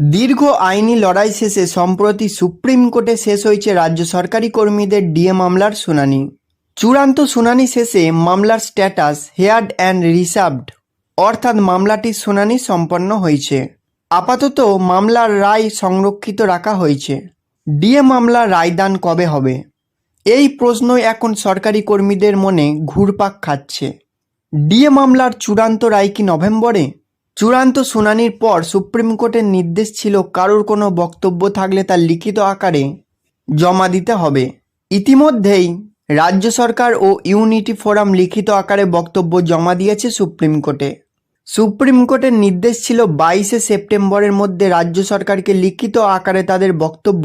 দীর্ঘ আইনি লড়াই শেষে সম্প্রতি সুপ্রিম কোর্টে শেষ হয়েছে রাজ্য সরকারি কর্মীদের ডিএ মামলার শুনানি। চূড়ান্ত শুনানি শেষে মামলার স্ট্যাটাস হেয়ার্ড অ্যান্ড রিসার্ভড, অর্থাৎ মামলাটির শুনানি সম্পন্ন হয়েছে। আপাতত মামলার রায় সংরক্ষিত রাখা হয়েছে। ডিএ মামলার রায়দান কবে হবে? এই প্রশ্নই এখন সরকারি কর্মীদের মনে ঘুরপাক খাচ্ছে। ডিএ মামলার চূড়ান্ত রায় কি নভেম্বরে? চূড়ান্ত শুনানির পর সুপ্রিম কোর্টের নির্দেশ ছিল কারোর কোনো বক্তব্য থাকলে তার লিখিত আকারে জমা দিতে হবে। ইতিমধ্যেই রাজ্য সরকার ও ইউনিটি ফোরাম লিখিত আকারে বক্তব্য জমা দিয়েছে সুপ্রিম কোর্টে। সুপ্রিম কোর্টের নির্দেশ ছিল বাইশে সেপ্টেম্বরের মধ্যে রাজ্য সরকারকে লিখিত আকারে তাদের বক্তব্য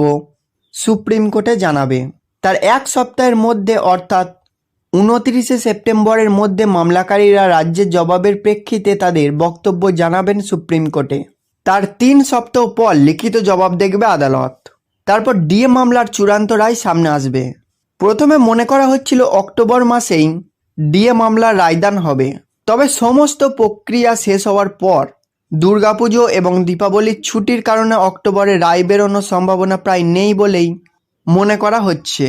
সুপ্রিম কোর্টে জানাবে। তার এক সপ্তাহের মধ্যে অর্থাৎ উনত্রিশে সেপ্টেম্বরের মধ্যে মামলাকারীরা রাজ্যের জবাবের প্রেক্ষিতে তাদের বক্তব্য জানাবেন সুপ্রিম কোর্টে। তার তিন সপ্তাহ পর লিখিত জবাব দেখবে আদালত। তারপর ডিএ মামলার চূড়ান্ত রায় সামনে আসবে। প্রথমে মনে করা হচ্ছিল অক্টোবর মাসেই ডিএ মামলার রায়দান হবে। তবে সমস্ত প্রক্রিয়া শেষ হওয়ার পর দুর্গাপুজো এবং দীপাবলির ছুটির কারণে অক্টোবরে রায় বেরোনোর সম্ভাবনা প্রায় নেই বলেই মনে করা হচ্ছে।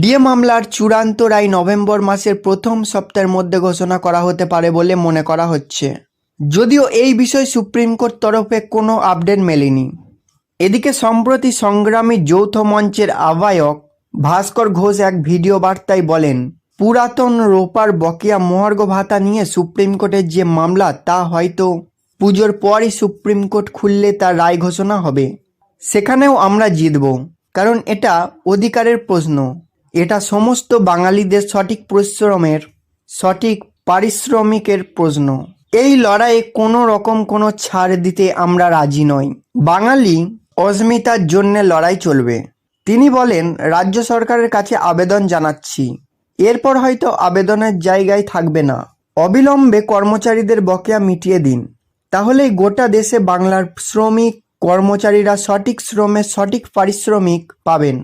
ডিএ মামলার চূড়ান্ত রায় নভেম্বর মাসের প্রথম সপ্তাহের মধ্যে ঘোষণা করা হতে পারে বলে মনে করা হচ্ছে। যদিও এই বিষয়ে সুপ্রিম কোর্ট তরফে কোনো আপডেট মেলেনি। এদিকে সম্প্রতি সংগ্রামী যৌথ মঞ্চের আহ্বায়ক ভাস্কর ঘোষ এক ভিডিও বার্তায় বলেন, পুরাতন রোপার বকেয়া মহার্ঘ ভাতা নিয়ে সুপ্রিম কোর্টের যে মামলা, তা হয়তো পুজোর পরই সুপ্রিম কোর্ট খুললে তার রায় ঘোষণা হবে। সেখানেও আমরা জিতব, কারণ এটা অধিকারের প্রশ্ন। এটা সমস্ত বাঙালিদের সঠিক পরিশ্রমের, সঠিক পারিশ্রমিকের প্রশ্ন। এই লড়াইয়ে কোনো রকম কোনো ছাড় দিতে আমরা রাজি নই। বাঙালি অস্মিতার জন্য লড়াই চলবে। তিনি বলেন, রাজ্য সরকারের কাছে আবেদন জানাচ্ছি। এরপর হয়তো আবেদনের জায়গায় থাকবে না। অবিলম্বে কর্মচারীদের বকেয়া মিটিয়ে দিন। তাহলেই গোটা দেশে বাংলার শ্রমিক কর্মচারীরা সঠিক শ্রমের সঠিক পারিশ্রমিক পাবেন।